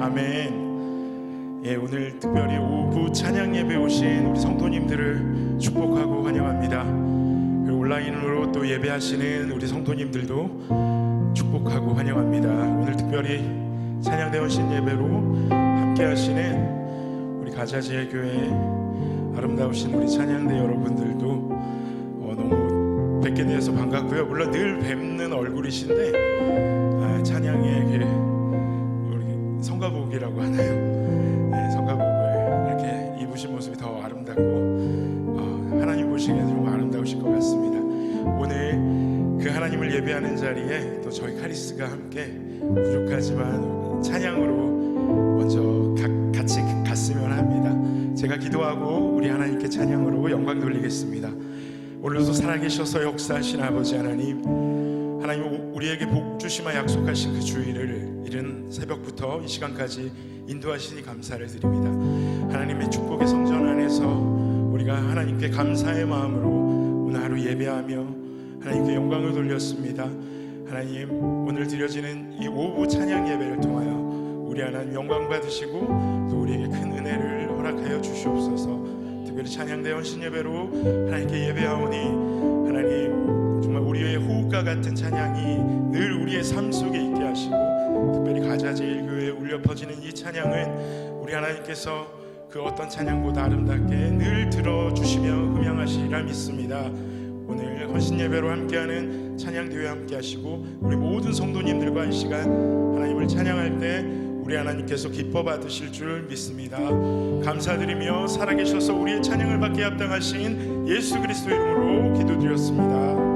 아멘. 예, 오늘 특별히 오후 찬양 예배 오신 우리 성도님들을 축복하고 환영합니다. 그리고 온라인으로 또 예배하시는 우리 성도님들도 축복하고 환영합니다. 오늘 특별히 찬양대원 신예배로 함께 하시는 우리 가자지혜교회 아름다우신 우리 찬양대 여러분들도 어, 너무 뵙게 되어서 반갑고요. 물론 늘 뵙는 얼굴이신데 아, 찬양의 그 예배하는 자리에 또 저희 카리스가 함께 부족하지만 찬양으로 먼저 가- 같이 갔으면 합니다. 제가 기도하고 우리 하나님께 찬양으로 영광 돌리겠습니다. 오늘도 살아계셔서 역사하신 아버지 하나님 하나님 우리에게 복 주시마 약속하신 그 주의를 이른 새벽부터 이 시간까지 인도하시니 감사를 드립니다. 하나님의 축복의 성전 안에서 우리가 하나님께 감사의 마음으로 오늘 하루 예배하며 하나님께 영광을 돌렸습니다. 하나님 오늘 드려지는 이 오후 찬양 예배를 통하여 우리 하나님 영광 받으시고 또 우리에게 큰 은혜를 허락하여 주시옵소서. 특별히 찬양대원 신예배로 하나님께 예배하오니 하나님 정말 우리의 호흡과 같은 찬양이 늘 우리의 삶 속에 있게 하시고 특별히 가자제일교회에 울려 퍼지는 이 찬양은 우리 하나님께서 그 어떤 찬양보다 아름답게 늘 들어주시며 흠양하시리라 믿습니다. 오늘 헌신 예배로 함께하는 찬양 대회 함께 하시고 우리 모든 성도님들과 이 시간 하나님을 찬양할 때 우리 하나님께서 기뻐 받으실 줄 믿습니다. 감사드리며 살아계셔서 우리의 찬양을 받게 합당하신 예수 그리스도 이름으로 기도드렸습니다.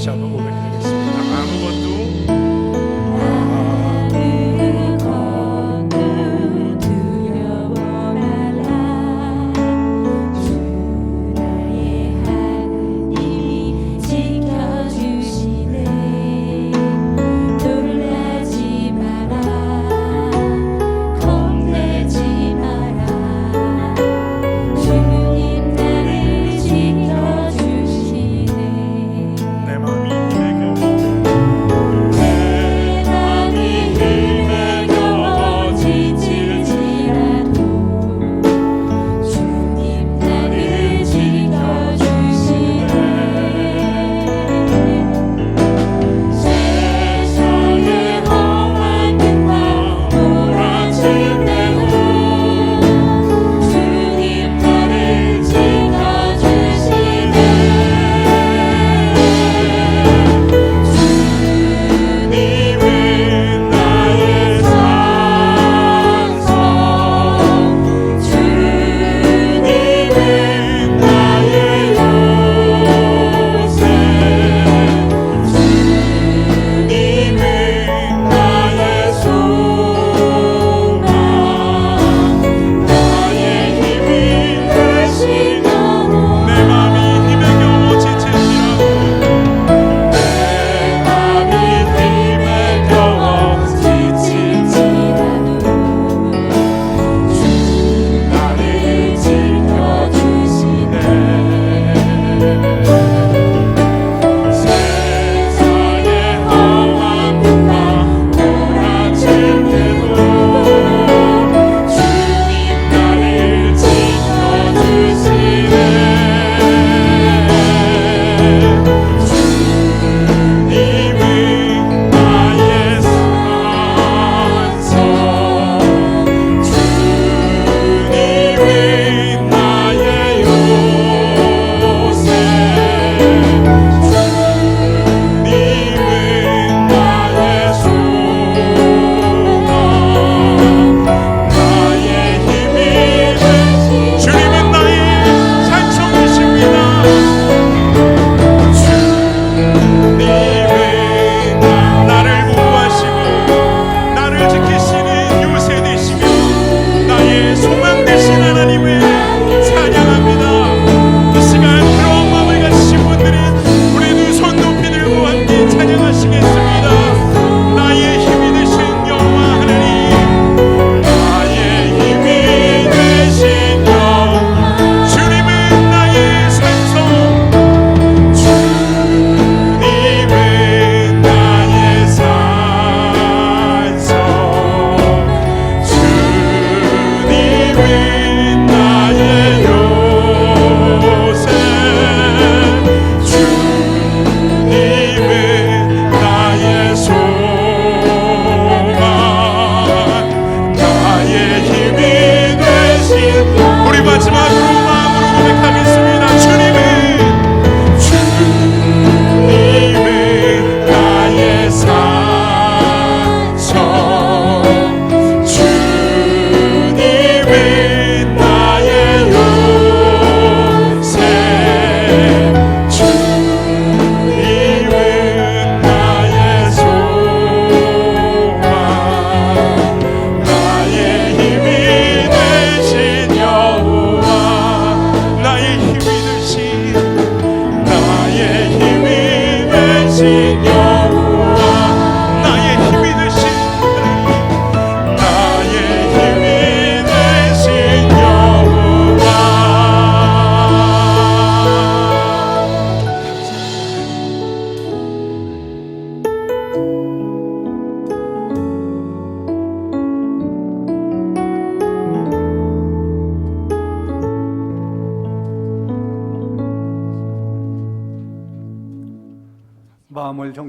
小动物们。